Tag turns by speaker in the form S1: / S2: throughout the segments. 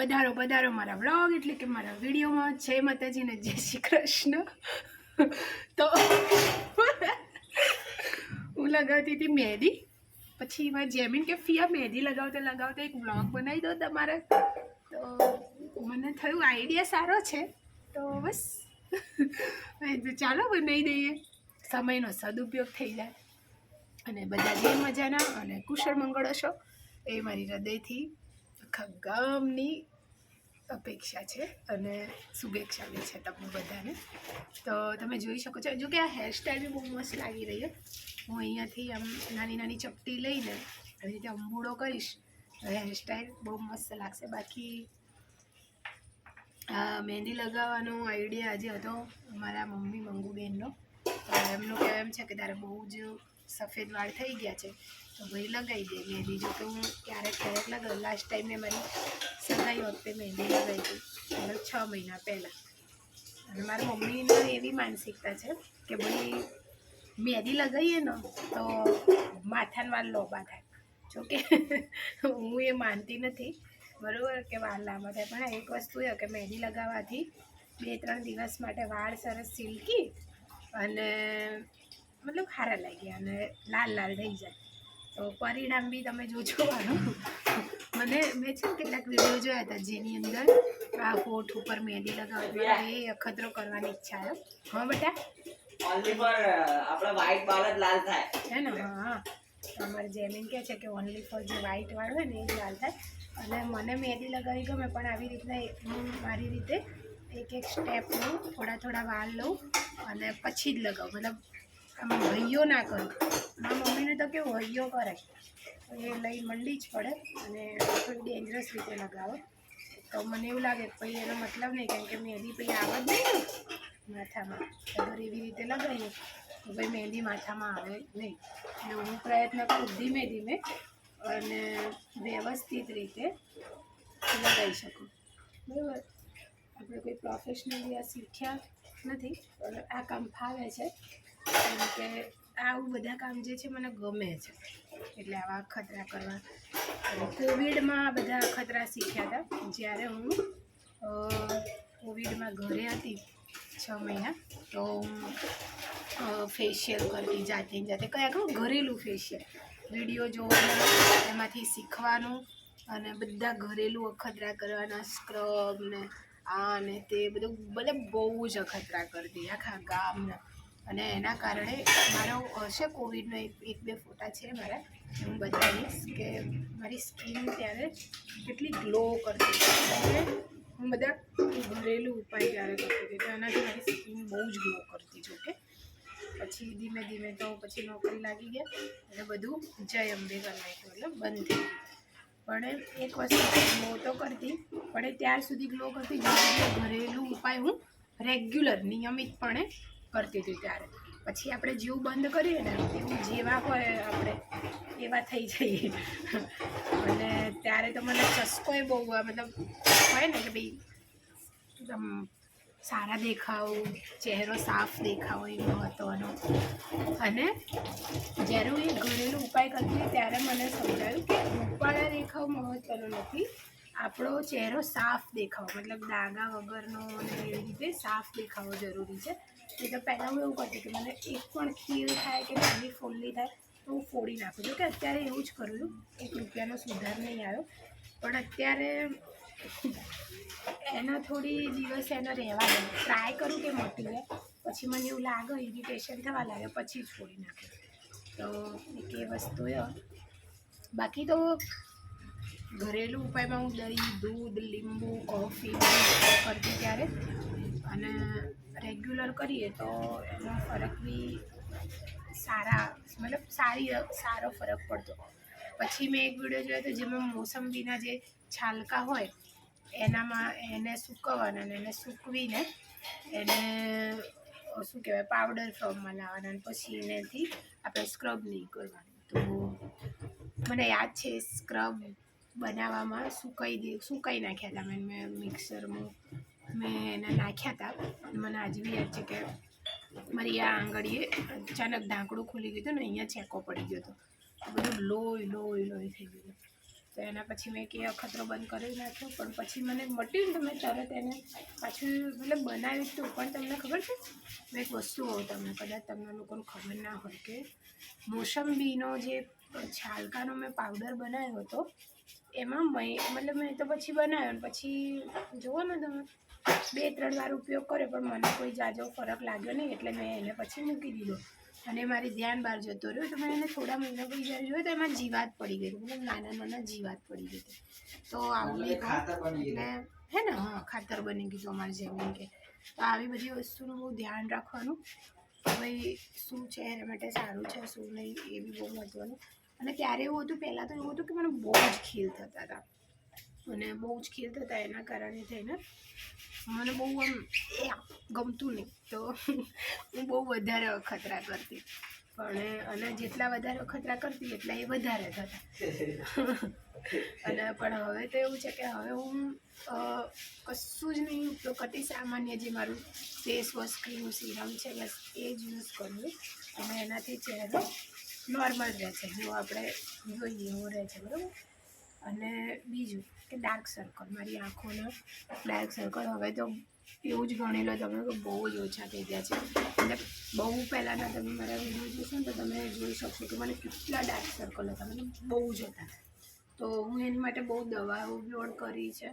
S1: પધારો પધારો મારા વ્લોગ એટલે કે મારા વિડીયોમાં. જય માતાજીને જય શ્રી કૃષ્ણ. તો હું લગાવતી હતી મહેંદી. પછી એમાં જેમીન કે ફિયા મહેંદી લગાવતા લગાવતા એક વ્લોગ બનાવી દો તમારે. તો મને થયું આઈડિયા સારો છે. તો બસ. ચાલો બનાવી દઈએ. સમયનો સદુપયોગ થઈ જાય. અને બધા જે મજાના અને કુશળ મંગળ હશો એ મારી હૃદયથી આખા ગામની અપેક્ષા છે અને શુભેચ્છા બી છે તમને બધાને. તો તમે જોઈ શકો છો, જો કે આ હેરસ્ટાઈલ બી બહુ મસ્ત લાગી રહી છે હું અહીંયાથી આમ નાની નાની ચપટી લઈને આવી રીતે અંબોળો કરીશ હેરસ્ટાઈલ બહુ મસ્ત લાગશે. બાકી મહેંદી લગાવવાનો આઈડિયા આજે હતો મારા મમ્મી, મંગુબેનનો. એમનું કહેવાય એમ છે કે તારે બહુ જ સફેદ વાળ થઈ ગયા છે. તો ભાઈ લગાવી દે મહેંદી જો કે હું ક્યારેક ક્યારેક લગાવું. લાસ્ટ ટાઈમે મારી સગાઈ વખતે મહેંદી લગાવી હતી છ મહિના પહેલાં. અને મારા મમ્મીની એવી માનસિકતા છે કે ભાઈ મહેંદી લગાવીએ ને તો માથાના વાળ લોબા થાય. જોકે હું એ માનતી નથી. બરાબર કે વાળ લાંબા થાય. પણ એક વસ્તુ એ કે મહેંદી લગાવવાથી બે ત્રણ દિવસ માટે વાળ સરસ સિલ્કી અને મતલબ સારા લાગ્યા અને લાલ લાલ થઈ જાય. તો પરિણામ બી તમે જોજો આનું મને મેં છે કેટલાક વીડિયો જોયા હતા જેની અંદર આ હોઠ ઉપર મહેંદી લગાવવાની એ અખતરો કરવાની ઈચ્છા છે. હા બેટા?
S2: ઓનલી ફોર આપણા વ્હાઈટ બાલ જ લાલ થાય.
S1: છે ને? હા. અમારે જેમિન કહે છે કે ઓનલી ફોર જે વ્હાઈટ વાળ હોય ને એ જ લાલ થાય. અને મને મહેંદી લગાવી ગમે પણ આવી રીતના હું મારી રીતે એક એક સ્ટેપ લઉં થોડા થોડા વાળ લઉં અને પછી જ લગાવું. મતલબ આમ હૈયો ના કરું. મારા મમ્મીને તો કેવું હૈયો કરે. એ લઈ મંડી જ પડે અને થોડી ડેન્જરસ રીતે લગાવો. તો મને એવું લાગે કે પછી એનો મતલબ નહીં કેમ કે મહેંદી પછી આવે જ નહીં માથામાં. અગર એવી રીતે લગાવીએ તો ભાઈ મહેંદી માથામાં આવે નહીં. એટલે હું પ્રયત્ન કરું ધીમે ધીમે અને વ્યવસ્થિત રીતે લગાવી શકું. બરાબર? આપણે કોઈ પ્રોફેશનલી આ શીખ્યા નથી આ કામ ફાવે છે. કેમ કે આવું બધા કામ જે છે મને ગમે છે. એટલે આવા ખતરા કરવા. કોવિડમાં બધા ખતરા શીખ્યા હતા. જ્યારે હું કોવિડમાં ઘરે હતી છ મહિના, તો હું ફેશિયલ કરતી જાતે જાતે. કયા કહું ઘરેલું ફેશિયલ વીડિયો જોવાનું, એમાંથી શીખવાનું અને બધા ઘરેલું અખતરા કરવાના સ્ક્રબ ને આ ને તે બધું બધે બહુ જ અખતરા કરતી. આખા ગામના. અને એના કારણે મારો હશે કોવિડનો એક બે ફોટા છે મારા, હું બતાવીશ કે મારી સ્કિન ત્યારે કેટલી ગ્લો કરતી હું બધા ઘરેલું ઉપાય ત્યારે કરતી હતી. એનાથી મારી સ્કિન બહુ જ ગ્લો કરતી જોકે પછી ધીમે ધીમે તો પછી નોકરી લાગી ગયા અને બધું જય અંબે કરી નાખ્યું, એટલે બંધ થઈ પણ એક વસ્તુ ગ્લો તો કરતી, પણ ત્યાર સુધી ગ્લો કરતી ઘરેલું ઉપાય હું રેગ્યુલર, નિયમિતપણે કરતી હતી ત્યારે. પછી આપણે જેવું બંધ કરીએ ને, એવું જેવા હોય આપણે, એવા થઈ જઈએ. અને ત્યારે તો મને ચસ્કોય બહુ, મતલબ હોય ને કે ભાઈ, એકદમ સારા દેખાવ, ચહેરો સાફ દેખાવ એ મહત્ત્વનો અને જ્યારે હું એ ઘરેલું ઉપાય કરતી ત્યારે મને સમજાયું કે રૂપાળા દેખાવ મહત્ત્વનો નથી. આપણો ચહેરો સાફ દેખાવ, મતલબ દાગા વગરનો અને એવી રીતે સાફ દેખાવો જરૂરી છે. એ તો પહેલાં હું એવું કરતી કે મને એક પણ ખીર થાય કે નાની ફોલ્લી થાય, તો હું ફોડી નાખું. છું કે અત્યારે એવું જ કરું છું, એક રૂપિયાનો સુધાર નહીં આવ્યો. પણ અત્યારે એના થોડી દિવસ એનો રહેવા દઉં. ટ્રાય કરું કે મટી જાય પછી મને એવું લાગે ઇરિટેશન થવા લાગે, પછી જ ફોડી નાખું. તો એક એ વસ્તુ બાકી તો ઘરેલું ઉપાયમાં હું દહીં, દૂધ, લીંબુ કોફી કરતી ત્યારે. અને રેગ્યુલર કરીએ તો એનો ફરક બી સારા, મતલબ સારી, સારો ફરક પડતો. પછી મેં એક વીડિયો જોયો હતો જેમાં મોસંબીના જે છાલકા હોય, એનામાં એને સૂકવવાના અને એને સૂકવીને એને, શું કહેવાય પાવડર ફોર્મમાં લાવવાના અને પછી એનેથી આપણે સ્ક્રબ નહીં કરવાનું. તો મને યાદ છે સ્ક્રબ બનાવવામાં સુકાઈ દે, સુકાઈ નાખ્યા હતા. મેં મિક્સરમાં મેં એને નાખ્યા હતા. મને આજે બી યાદ છે કે મારી આ આંગળીએ અચાનક ઢાંકણું ખુલી ગયું હતું ને, અહીંયા છેકો પડી ગયો હતો. બધું લોહી લોહી લોહી થઈ ગયું તો એના પછી મેં કે અખતરો બંધ કરી નાખ્યો, પણ પછી મને મટ્યું ને તો મેં તરત એને પાછું મતલબ બનાવ્યું હતું પણ તમને ખબર છે? મેં એક વસ્તુ હોઉં તમને, કદાચ તમને લોકોને ખબર ના હોય કે મોસંબીનો જે છાલકાનો મેં પાવડર બનાવ્યો હતો, એમાં મેં મતલબ મેં તો પછી બનાવ્યો પછી જુઓ ને તમે. બે ત્રણ વાર ઉપયોગ કર્યો પણ મને કોઈ જાજો ફરક લાગ્યો નહીં એટલે મેં એને પછી મૂકી દીધો. અને મારી ધ્યાન બહાર જતો રહ્યો તો મેં એને થોડા મહિના પછી જ્યારે જોયું તો એમાં જીવાત પડી ગઈ હતી. મતલબ નાના નાના જીવાત પડી ગઈ તો આવું
S3: એટલે
S1: હે ને? હા ખાતર બની ગયું અમારી જેમ કે. તો આવી બધી વસ્તુનું બહુ ધ્યાન રાખવાનું. ભાઈ શું છે? એના માટે સારું છે શું નહીં એ બી બહુ મહત્વનું. અને ત્યારે એવું હતું પહેલાં તો એવું હતું કે મને બહુ જ ખીલ થતા હતા. અને બહુ જ ખીલ થતા એના કારણે થઈને મને બહુ આમ એ ગમતું નહીં. તો હું બહુ વધારે અખતરા કરતી. પણ અને જેટલા વધારે અખતરા કરતી, એટલા એ વધારે થતા. અને પણ હવે તો એવું છે કે હવે હું કશું જ નહીં. ઉપયોગ કરતી સામાન્ય જે મારું ફેસ વોશ ક્રીમ સિરમ છે, બસ એ જ યુઝ કરું. અને એનાથી ચહેરો નોર્મલ રહે છે. જો આપણે જોઈએ એવું રહે છે, બરાબર? અને બીજું કે ડાર્ક સર્કલ મારી આંખોના ડાર્ક સર્કલ હવે તો એવું જ ગણી લો તમે કે બહુ જ ઓછા થઈ ગયા છે. એટલે બહુ પહેલાંના તમે મારા વીડિયો જોશો ને તો તમે જોઈ શકશો કે મને કેટલા ડાર્ક સર્કલ હતા, મને બહુ જ હતા. તો હું એની માટે બહુ દવાઓ પણ કરી છે.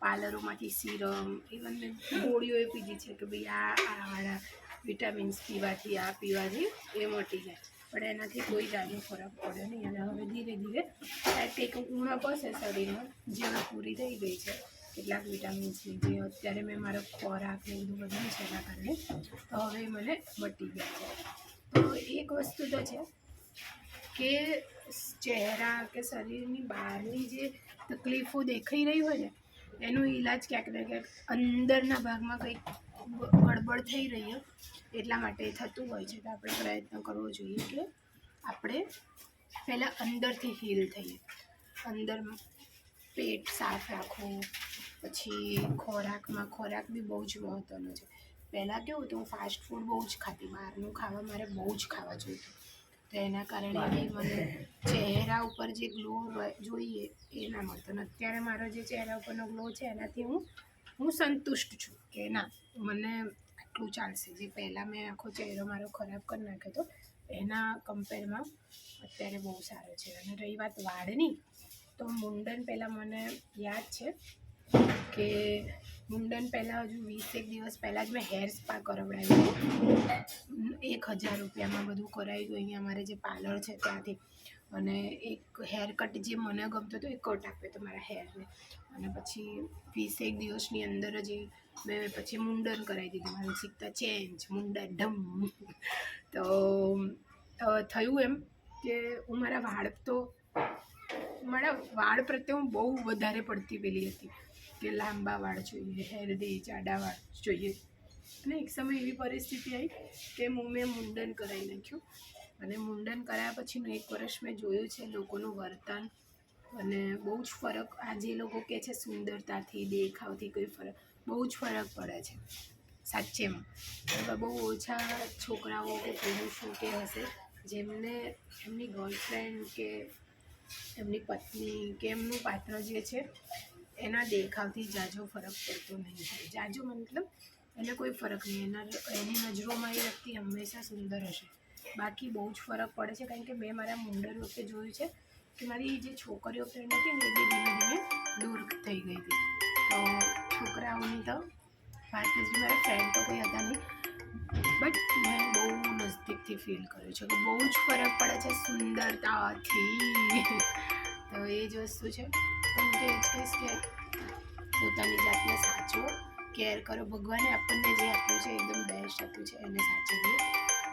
S1: પાર્લરોમાંથી સિરમ ઇવન મેં ગોળીઓ એ પીધી છે કે ભાઈ આ આ વાળા વિટામિન્સ પીવાથી, આ પીવાથી એ મટી જાય પણ એનાથી કોઈ જાજો ફરક પડ્યો નહીં. અને હવે ધીરે ધીરે આ એક ઉણપ હશે શરીરમાં જે હવે પૂરી થઈ ગઈ છે કેટલાક વિટામિન્સની જે અત્યારે મેં મારો ખોરાક ને બધું બધું છે એના કારણે, તો હવે મને મટી ગયા છે. તો એક વસ્તુ તો છે કે ચહેરા કે શરીરની બહારની જે તકલીફો દેખાઈ રહી હોય ને, એનો ઈલાજ ક્યાંક ને ક્યાંક અંદરના ભાગમાં કંઈક ગડબડ થઈ રહી હોય એટલા માટે થતું હોય છે. તો આપણે પ્રયત્ન કરવો જોઈએ કે આપણે પહેલાં અંદરથી હીલ થઈએ. અંદર પેટ સાફ રાખવું પછી ખોરાકમાં ખોરાક બી બહુ જ મહત્ત્વનો છે. પહેલાં કેવું હતું હું ફાસ્ટ ફૂડ બહુ જ ખાતી બહારનું ખાવા મારે બહુ જ ખાવા જોઈતું. તો એના કારણે મને ચહેરા ઉપર જે ગ્લો જોઈએ એ ના મળતો. અને અત્યારે મારો જે ચહેરા ઉપરનો ગ્લો છે એનાથી હું હું સંતુષ્ટ છું કે ના, મને આટલું ચાલશે. જે પહેલાં મેં આખો ચહેરો મારો ખરાબ કરી નાખ્યો હતો એના કમ્પેરમાં અત્યારે બહુ સારો છે. અને રહી વાત વાળની, તો મુંડન પહેલાં મને યાદ છે કે મુંડન પહેલાં હજુ વીસેક દિવસ પહેલાં જ મેં હેર સ્પા કરાવડાવ્યું એક હજાર રૂપિયામાં બધું કરાવી દઉં અહીંયા અમારે જે પાર્લર છે ત્યાંથી અને એક હેર કટ જે મને ગમતો હતો એ કટ આપ્યો હતો મારા હેરને અને પછી વીસેક દિવસની અંદર જ મેં પછી મુંડન કરાવી દીધું. માનસિકતા ચેન્જ મુંડન, ઢમ. તો થયું એમ કે હું મારા વાળ તો, મારા વાળ પ્રત્યે હું બહુ વધારે પડતી પેલી હતી કે લાંબા વાળ જોઈએ હેલ્ધી જાડા વાળ જોઈએ. અને એક સમય એવી પરિસ્થિતિ આવી કે મેં મુંડન કરાવી નાખ્યું. અને મુંડન કર્યા પછીનું એક વર્ષ મેં જોયું છે લોકોનું વર્તન. અને બહુ જ ફરક આ જે લોકો કહે છે સુંદરતાથી, દેખાવથી કોઈ ફરક, બહુ જ ફરક પડે છે. સાચેમાં. એવા બહુ ઓછા છોકરાઓ કે પુરુષો કે હશે જેમને એમની ગર્લફ્રેન્ડ કે એમની પત્ની કે એમનું પાત્ર જે છે એના દેખાવથી જાજો ફરક પડતો નહીં છે જાજો મતલબ એને કોઈ ફરક નહીં. એના, એની નજરોમાં એ વ્યક્તિ હંમેશા સુંદર હશે. બાકી બહુ જ ફરક પડે છે, કારણ કે મેં મારા મુંડન વખતે જોયું છે કે મારી જે છોકરીઓ ફ્રેન્ડ હતી ને, એ બી ધીમે ધીમે દૂર થઈ ગઈ હતી. તો છોકરાઓની તો વાત જ મારા ફ્રેન્ડ તો કોઈ હતા નહીં. બટ મેં બહુ નજદીકથી ફીલ કર્યું છે કે બહુ જ ફરક પડે છે સુંદરતાથી. તો એ જ વસ્તુ છે. તો હું તો એ જ કહીશ કે પોતાની જાતને સાચવો કેર કરો. ભગવાને આપણને જે આપ્યું છે એકદમ બેસ્ટ આપ્યું છે, એને સાચવીએ.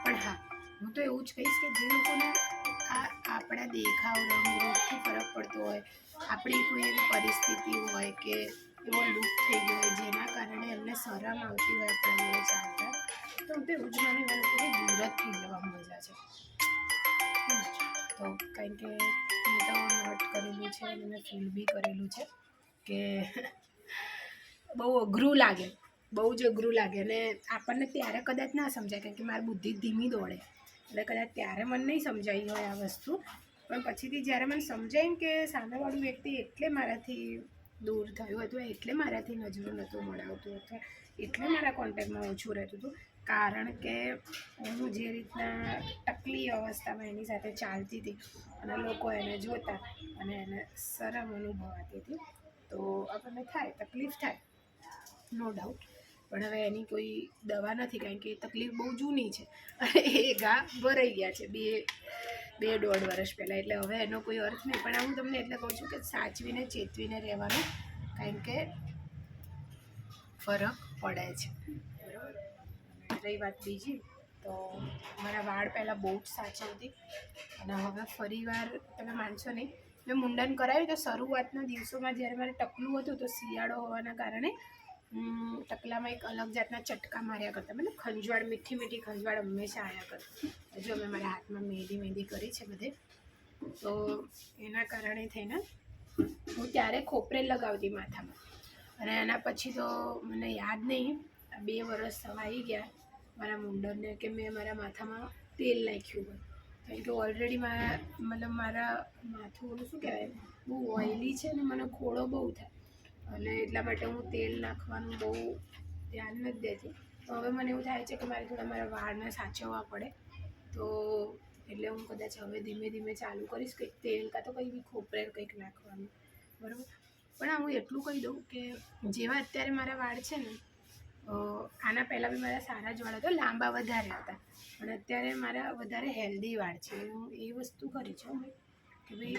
S1: પણ હા હું તો એવું જ કહીશ કે જે લોકોને આ આપણા દેખાવ રંગરૂપથી ફરક પડતો હોય, આપણી કોઈ એવી પરિસ્થિતિ હોય કે એવો લુક થઈ ગયો હોય, જેના કારણે એમને શરમ આવતી હોય આપણા ચાલતા, તો હું તો એવું જ માનું એ લોકોને દૂર જ થઈ જવા મજા છે. તો કારણ કે મેં તો નોટ કરેલું છે અને મેં ફીલ બી કરેલું છે કે બહુ અઘરું લાગે, બહુ જ અઘરું લાગે અને આપણને ત્યારે કદાચ ના સમજાય, કારણ કે મારી બુદ્ધિ ધીમી દોડે એટલે કદાચ ત્યારે મને નહીં સમજાઈ હોય આ વસ્તુ. પણ પછીથી જ્યારે મને સમજાય કે સામેવાળું વ્યક્તિ એટલે મારાથી દૂર થયું હતું, એટલે મારાથી નજરો નહોતું મળાવતું અથવા એટલે મારા કોન્ટેક્ટમાં ઓછું રહેતું હતું. કારણ કે હું જે રીતના ટકલી અવસ્થામાં એની સાથે ચાલતી હતી અને લોકો એને જોતા અને એને શરમ અનુભવાતી હતી, તો આપણને થાય, તકલીફ થાય નો ડાઉટ પણ હવે એની કોઈ દવા નથી, કારણ કે તકલીફ બહુ જૂની છે. અને એ ઘા ભરાઈ ગયા છે બે બે દોઢ વર્ષ પહેલાં. એટલે હવે એનો કોઈ અર્થ નહીં. પણ હું તમને એટલે કહું છું કે સાચવીને ચેતવીને રહેવાનું, કારણ કે ફરક પડે છે. બરાબર રહી વાત બીજી, તો મારા વાળ પહેલાં બહુ જ સાચવતી અને હવે ફરીવાર તમે માનશો નહીં. મેં મુંડન કરાવ્યું તો શરૂઆતના દિવસોમાં જ્યારે મારે ટકલું હતું, તો શિયાળો હોવાના કારણે હમ, ટકલામાં એક અલગ જાતના ચટકા માર્યા કરતા મતલબ ખંજવાળ મીઠી મીઠી ખંજવાળ હંમેશા આવ્યા કરતા. જો અમે મારા હાથમાં મહેંદી મહેંદી કરી છે બધે. તો એના કારણે થઈને હું ત્યારે ખોપરે લગાવતી માથામાં. અને એના પછી તો મને યાદ નહીં બે વર્ષ સવાઈ ગયા. મારા મુંડનને કે મેં મારા માથામાં તેલ નાખ્યું હોય. કારણ કે ઓલરેડી મારા મતલબ મારા માથું શું કહેવાય બહુ ઓઇલી છે ને મને ખોળો બહુ થાય. અને એટલા માટે હું તેલ નાખવાનું બહુ ધ્યાન નથી દેતી. તો હવે મને એવું થાય છે કે મારે થોડા મારા વાળને સાચવવા પડે. તો એટલે હું કદાચ હવે ધીમે ધીમે ચાલુ કરીશ. કંઈક તેલ કાં તો કંઈ બી ખોપરે કંઈક નાખવાનું. બરાબર? પણ હું એટલું કહી દઉં કે જેવા અત્યારે મારા વાળ છે ને આના પહેલાં બી મારા સારા જ વાળ હતા, લાંબા વધારે હતા. પણ અત્યારે મારા વધારે હેલ્ધી વાળ છે. હું એ વસ્તુ કરી છે કે ભાઈ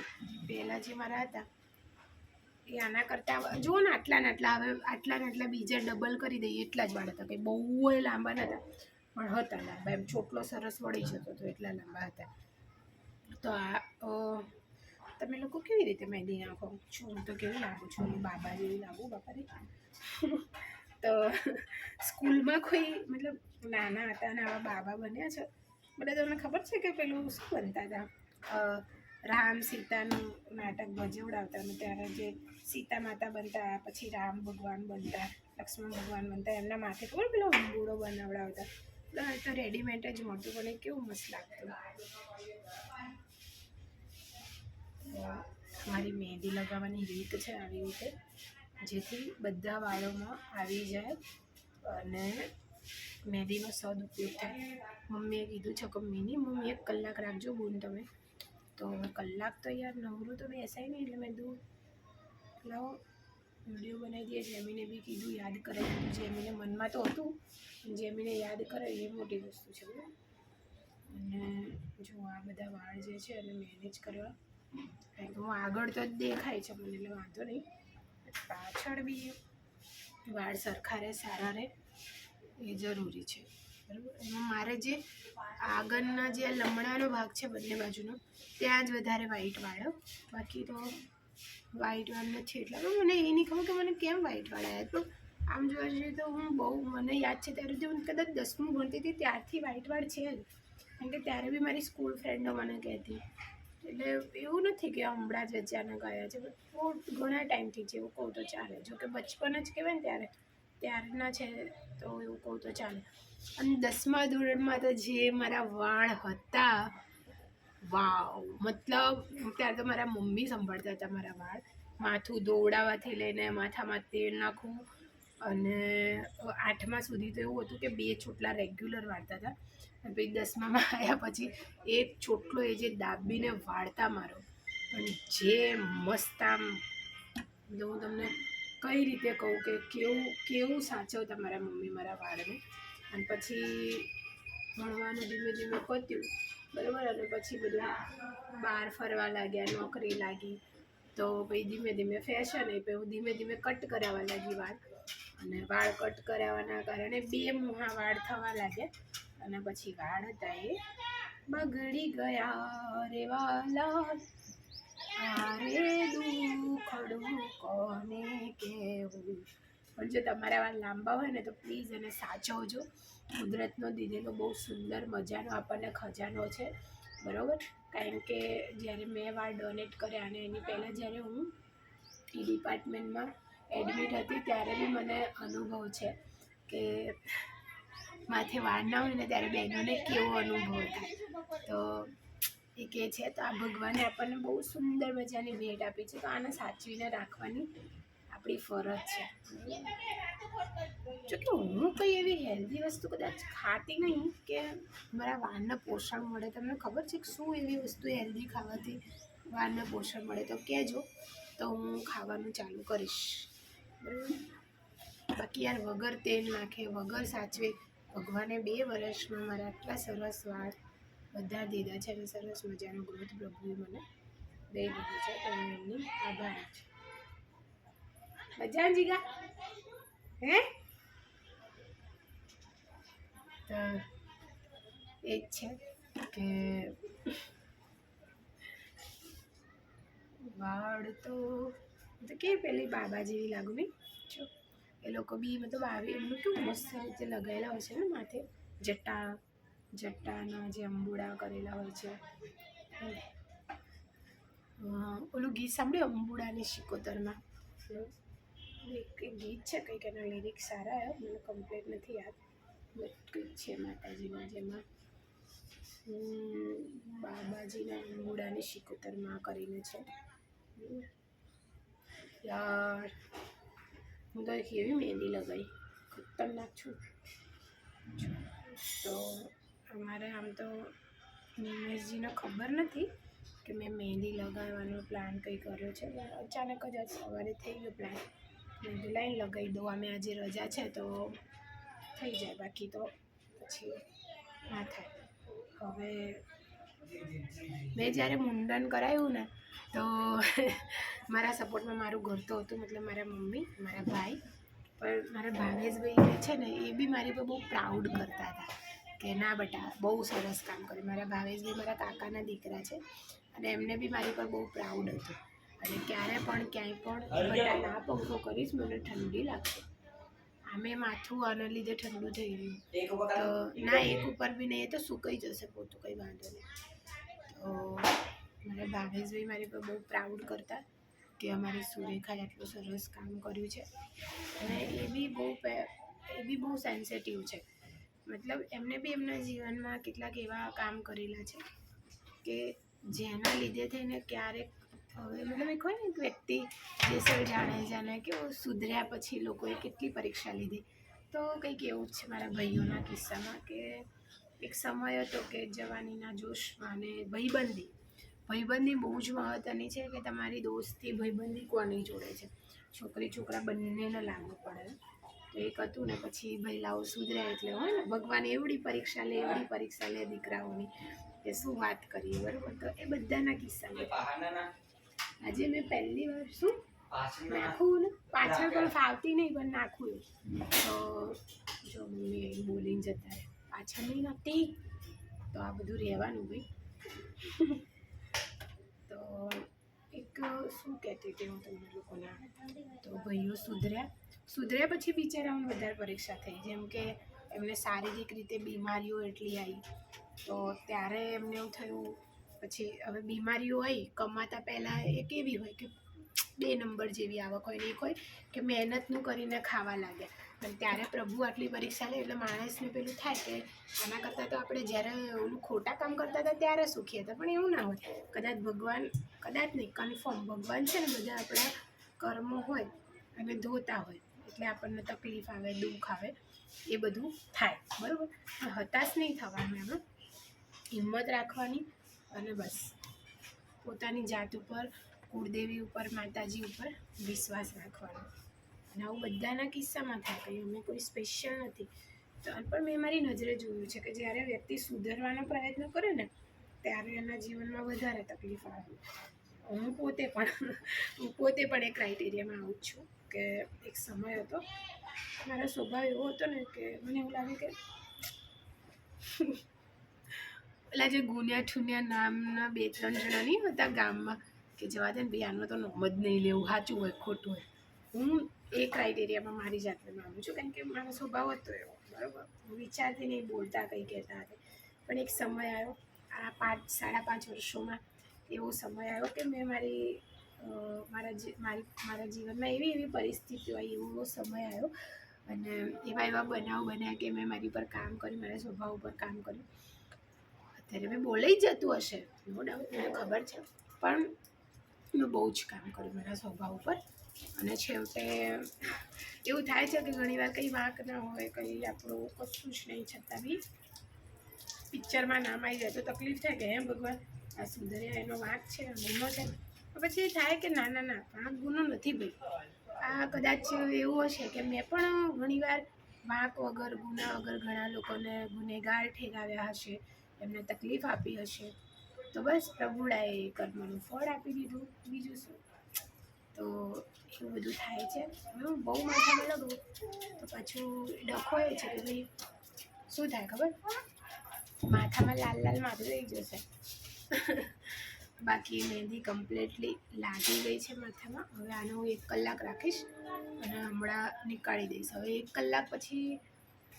S1: પહેલાં જે મારા હતા એ આના કરતાં જુઓ ને આટલા ને આટલા, હવે આટલા ને આટલા બીજા ડબલ કરી દઈએ એટલા જ વાળ હતા કંઈ બહુ લાંબા નહોતા પણ હતા લાંબા. એમ છોટલો સરસ વળી જતો હતો એટલા લાંબા હતા. તો આ તમે લોકો કેવી રીતે મહેંદી નાખો? છું, હું તો કેવી લાગુ છું? ઓલી બાબા જેવી લાગુ બાપા રે તો સ્કૂલમાં કોઈ મતલબ નાના હતા અને આવા બાબા બન્યા છે? બધા તમને ખબર છે કે પેલું શું બનતા હતા? રામ સીતાનું નાટક ભજવડાવતા અને ત્યારે જે સીતા માતા બનતા, પછી રામ ભગવાન બનતા, લક્ષ્મણ ભગવાન બનતા, એમના માથે કોણ પેલો અંબુડો બનાવડાવતા? એટલે તો રેડીમેડ જ મળતું, પણ એ કેવું મસ્ત લાગતું. મારી મહેંદી લગાવવાની રીત છે આવી રીતે, જેથી બધા વાળોમાં આવી જાય અને મહેંદીનો સદુપયોગ થાય. મમ્મીએ કીધું છે કે મિનિમમ એક કલાક રાખજો બોન તમે. તો કલાક તો યાર નવરું તો બેસાય નહીં એટલે મેં દૂર. લાવો, વીડિયો બનાવી દઈએ. જેમીને બી કીધું યાદ કરે. જેમીને મનમાં તો હતું જેમીને યાદ કરે એ મોટી વસ્તુ છે બધું અને જો આ બધા વાળ જે છે એને મેનેજ કરવા. કારણ કે હું આગળ તો જ દેખાય છે મને, એટલે વાંધો નહીં. પાછળ બી વાળ સરખા રહે, સારા રહે, એ જરૂરી છે. બરાબર? મારે જે આગળના જે લમણાનો ભાગ છે બંને બાજુનો, ત્યાં જ વધારે વ્હાઈટ વાળ્યો બાકી તો વ્હાઈટ વાળ નથી એટલા. પણ મને એ નહીં ખબર કે મને કેમ વ્હાઈટ વાળાયા તો. આમ જોવા જઈએ તો હું બહુ, મને યાદ છે ત્યારે જે હું કદાચ દસમું ભણતી હતી, ત્યારથી વ્હાઈટ વાળ છે જ. કારણ કે ત્યારે બી મારી સ્કૂલ ફ્રેન્ડો મને કહેતી. એટલે એવું નથી કે હમણાં જ અચાનક આવ્યા છે. બહુ ઘણા ટાઈમથી એવું કહું તો ચાલે. જો કે બચપન જ કહેવાય ને ત્યારે. ત્યારના છે, તો એવું કહું તો ચાલે. અને દસમા ધોરણમાં તો જે મારા વાળ હતા, વાવ. મતલબ, ત્યારે તો મારા મમ્મી સંભાળતા હતા મારા વાળ. માથું દોડાવાથી લઈને માથામાં તેલ નાખવું અને આઠમા સુધી તો એવું હતું કે બે ચોટલા રેગ્યુલર વાળતા હતા. અને પછી દસમામાં આવ્યા પછી એક ચોટલો એ જે દાબીને વાળતા મારો. અને જે મસ્ત આમ હું તમને કઈ રીતે કહું કે કેવું કેવું સાચવતા મારા મમ્મી મારા વાળને? અને પછી ભણવાનું ધીમે ધીમે પત્યું, બરાબર? અને પછી બધું બહાર ફરવા લાગ્યા, નોકરી લાગી. તો પછી ધીમે ધીમે ફેશન એ હું ધીમે ધીમે કટ કરાવવા લાગી વાળ. અને વાળ કટ કરાવવાના કારણે બે મોહા વાળ થવા લાગ્યા. અને પછી વાળ હતા એ બગડી ગયા રે વાલા. આરે દુખડું કોને કહેવું? પણ જો તમારા વાર લાંબા હોય ને તો પ્લીઝ એને સાચવજો. કુદરતનો દીધેલો બહુ સુંદર મજાનો આપણને ખજાનો છે. બરાબર? કારણ કે જ્યારે મેં વાળ ડોનેટ કર્યા અને એની પહેલાં જ્યારે હું ટી ડિપાર્ટમેન્ટમાં એડમિટ હતી ત્યારે બી મને અનુભવ છે કે માથે વાળ ના હોય ને ત્યારે બહેનોને કેવો અનુભવ થાય. તો એ કહે છે તો આ ભગવાને આપણને બહુ સુંદર મજાની ભેટ આપી છે. તો આને સાચવીને રાખવાની આપણી ફરજ છે. જો કે હું કંઈ એવી હેલ્ધી વસ્તુ કદાચ ખાતી નહીં કે મારા વાળને પોષણ મળે. તમને ખબર છે કે શું એવી વસ્તુ હેલ્ધી ખાવાથી વાળને પોષણ મળે? તો કહેજો. તો હું ખાવાનું ચાલુ કરીશ. બાકી યાર વગર તેલ નાખે, વગર સાચવે. ભગવાને બે વર્ષમાં મારા આટલા સરસ વાળ બધા દીધા છે અને સરસ મજાનો ગ્રોથ પ્રભુએ મને દઈ દીધો છે. તો હું એમની આભારી છું. મજા જીગા, હે? તો એ જ છે કે વાળ તો કે પેલી બાબા જેવી લાગુ નહીં? જો, એ લોકો બી મતલબ આવી એમનું કેવું મસ્ત રીતે લગાવેલા હોય છે ને માથે, જટા જટાના જે અંબુડા કરેલા હોય છે. ઓલું ગીત સાંભળ્યું અંબુડાની શિકોતરમાં? એક ગીત છે કંઈક, એના લિરિક્સ સારા આવ્યા, મને કમ્પ્લેટ નથી યાદ. બટ કંઈક છે માતાજીના જેમાં. બાબાજીના અંબુડાની શિકોતરમાં કરીને છે. યાર, હું તો એક એવી મહેંદી લગાવી ખતરનાક છું. તો અમારે આમ તો નિમેશજીને ખબર નથી કે મેં મહેંદી લગાવવાનો પ્લાન કંઈ કર્યો છે. અચાનક જ આજ સવારે થઈ ગયો પ્લાન મહેંદી લાઈન લગાવી દઉં. અમે આજે રજા છે તો થઈ જાય બાકી તો પછી ના થાય. હવે મેં જ્યારે મુંડન કરાવ્યું ને તો મારા સપોર્ટમાં મારું ઘર તો હતું, મતલબ મારા મમ્મી, મારા ભાઈ. પણ મારા ભાવેશભાઈ છે ને, એ બી મારી પર બહુ પ્રાઉડ કરતા હતા. કે ના બેટા બહુ સરસ કામ કર્યું. મારા ભાવેશભાઈ મારા કાકાના દીકરા છે અને એમને બી મારી પર બહુ પ્રાઉડ હતું. અને ક્યારે પણ ક્યાંય પણ બેટા ના પંખો કરીશ મને ઠંડી લાગશે. આમે માથું આના લીધે ઠંડુ થઈ ગયું. તો ના એક ઉપર બી નહીં એ તો સુકાઈ જશે પોતું કંઈ વાંધો નહીં. તો મારા ભાવેશભાઈ મારી પર બહુ પ્રાઉડ કરતા કે અમારી સુરેખાએ આટલું સરસ કામ કર્યું છે. અને એ બી બહુ એ બી બહુ સેન્સિટિવ છે. મતલબ એમને બી એમના જીવનમાં કેટલાક એવા કામ કરેલા છે કે જેના લીધે થઈને ક્યારેક હવે મતલબ એક હોય ને એક વ્યક્તિ જેસલ જાણે જાણે કે સુધર્યા પછી લોકોએ કેટલી પરીક્ષા લીધી. તો કંઈક એવું જ છે મારા ભાઈઓના કિસ્સામાં કે એક સમય હતો કે જવાનીના જોશમાં અને ભાઈબંધી ભાઈબંધી બહુ જ મહત્ત્વની છે કે તમારી દોસ્તી, ભાઈબંધી કોની જોડે છે? છોકરી, છોકરા બંનેને લાગુ પડે. તો એક હતું ને પછી ભૈલાઓ સુધરે એટલે હોય ને ભગવાન એવડી પરીક્ષા લે એવડી પરીક્ષા લે દીકરાઓની કે શું વાત કરીએ બરાબર? તો એ બધાના કિસ્સામાં આજે મેં પહેલી વાર શું? નાખું ને? પાછળ પણ ફાવતી નહીં પણ નાખું તો જો મમ્મી બોલીને જતા રહે. પાછળ નહીં નાખતી? તો આ બધું રહેવાનું ભાઈ. તો શું કહેતી હતી હું તમને લોકોને? તો ભાઈઓ સુધર્યા. સુધર્યા પછી બિચારાઓને વધારે પરીક્ષા થઈ. જેમ કે એમને શારીરિક રીતે બીમારીઓ એટલી આવી તો ત્યારે એમને એવું થયું, પછી હવે બીમારીઓ આવી કમાતા પહેલાં એ કેવી હોય કે બે નંબર જેવી આવક હોય ને એક હોય કે મહેનતનું કરીને ખાવા લાગ્યા. પણ ત્યારે પ્રભુ આટલી પરીક્ષા લે એટલે માણસને પેલું થાય કે આના કરતાં તો આપણે જ્યારે ઓલું ખોટા કામ કરતા હતા ત્યારે સુખી હતા. પણ એવું ના હોય. કદાચ ભગવાન, કદાચ નહીં કન્ફર્મ ભગવાન છે ને બધા આપણા કર્મો હોય અને ધોતા હોય. એટલે આપણને તકલીફ આવે, દુઃખ આવે, એ બધું થાય. બરાબર? હતાશ નહીં થવાનું એમાં. હિંમત રાખવાની અને બસ. પોતાની જાત ઉપર, કુળદેવી ઉપર, માતાજી ઉપર વિશ્વાસ રાખવાનો. અને આવું બધાના કિસ્સામાં થાય, કંઈ અમે કોઈ સ્પેશિયલ નથી. તો પણ મેં મારી નજરે જોયું છે કે જ્યારે વ્યક્તિ સુધરવાનો પ્રયત્ન કરે ને, ત્યારે એના જીવનમાં વધારે તકલીફ આવે. હું પોતે પણ, હું પોતે પણ એ ક્રાઇટેરિયામાં આવું છું કે એક સમય હતો, મારો સ્વભાવ એવો હતો ને કે મને એવું લાગે કે પેલા જે ગુનિયા ઠુનિયા નામના બે ત્રણ જણા નહીં હતા ગામમાં, કે જવા દે ને ભાઈ, આનો તો નોમ જ નહીં લેવું, સાચું હોય, ખોટું હોય. હું એ ક્રાઇટેરિયામાં મારી જાતને માનું છું. કારણ કે મારો સ્વભાવ હતો એવો. બરાબર? હું વિચારતી નહીં, બોલતા કંઈ કહેતા હતા પણ એક સમય આવ્યો, આ પાંચ, સાડા પાંચ વર્ષોમાં એવો સમય આવ્યો કે મેં મારી મારા મારી, મારા જીવનમાં એવી એવી પરિસ્થિતિઓ આવી, એવો સમય આવ્યો. અને એવા એવા બનાવ બન્યા કે મેં મારી પર કામ કર્યું, મારા સ્વભાવ ઉપર કામ કર્યું. અત્યારે મેં બોલાઈ જતું હશે. નો ડાઉટ મને ખબર છે. પણ મેં બહુ જ કામ કર્યું મારા સ્વભાવ ઉપર. અને છેવટે એવું થાય છે કે ઘણીવાર કંઈ વાંક ના હોય, કંઈ આપણું કશું જ નહીં, છતાં બી પિક્ચરમાં નામ આવી જાય તો તકલીફ થાય કે હે ભગવાન, આ સુંદર્યા એનો વાંક છે ગુનો છે. પછી એ થાય કે ના ના ના આ ગુનો નથી ભાઈ. આ કદાચ એવું હશે કે મેં પણ ઘણીવાર વાંક વગર, ગુના વગર ઘણા લોકોને ગુનેગાર ઠેરાવ્યા હશે, એમને તકલીફ આપી હશે. તો બસ પ્રભુડાએ કર્મનું ફળ આપી દીધું. બીજું શું? તો એવું બધું થાય છે. હવે હું બહુ માથામાં લગાવું તો પાછું ડખો એ છે કે ભાઈ શું થાય ખબર? માથામાં લાલ લાલ માથું થઈ જશે. બાકી મહેંદી કમ્પ્લીટલી લાગી ગઈ છે માથામાં. હવે આને હું એક કલાક રાખીશ અને હમણાં નીકાળી દઈશ. હવે એક કલાક પછી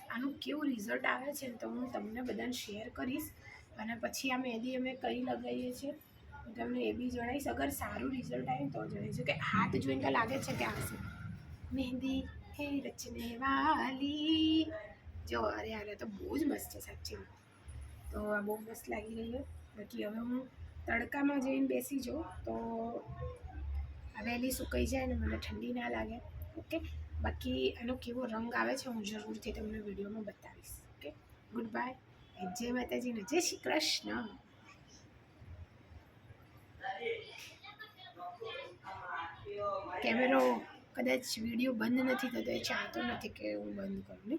S1: આનું કેવું રિઝલ્ટ આવે છે ને તો હું તમને બધાને શેર કરીશ. અને પછી આ મહેંદી અમે કઈ લગાવીએ છીએ? હું તમને એ બી જણાવીશ, અગર સારું રિઝલ્ટ આવે તો જણાવીશું. કે હાથ જોઈને તો લાગે છે કે આવશે મહેંદી હે રચને વાલી. જો, અરે અરે તો બહુ જ મસ્ત છે, સાચી તો આ બહુ મસ્ત લાગી રહ્યું બાકી હવે હું તડકામાં જઈને બેસી જાઉં, તો આ વહેલી સુકાઈ જાય ને મને ઠંડી ના લાગે. ઓકે? બાકી આનો કેવો રંગ આવે છે હું જરૂરથી તમને વિડીયોમાં બતાવીશ. ઓકે? ગુડ બાય જય માતાજી ને જય શ્રી કૃષ્ણ. કેમેરો કદાચ વીડિયો બંધ નથી થતો એ ચાહતો નથી કે હું બંધ કરું ને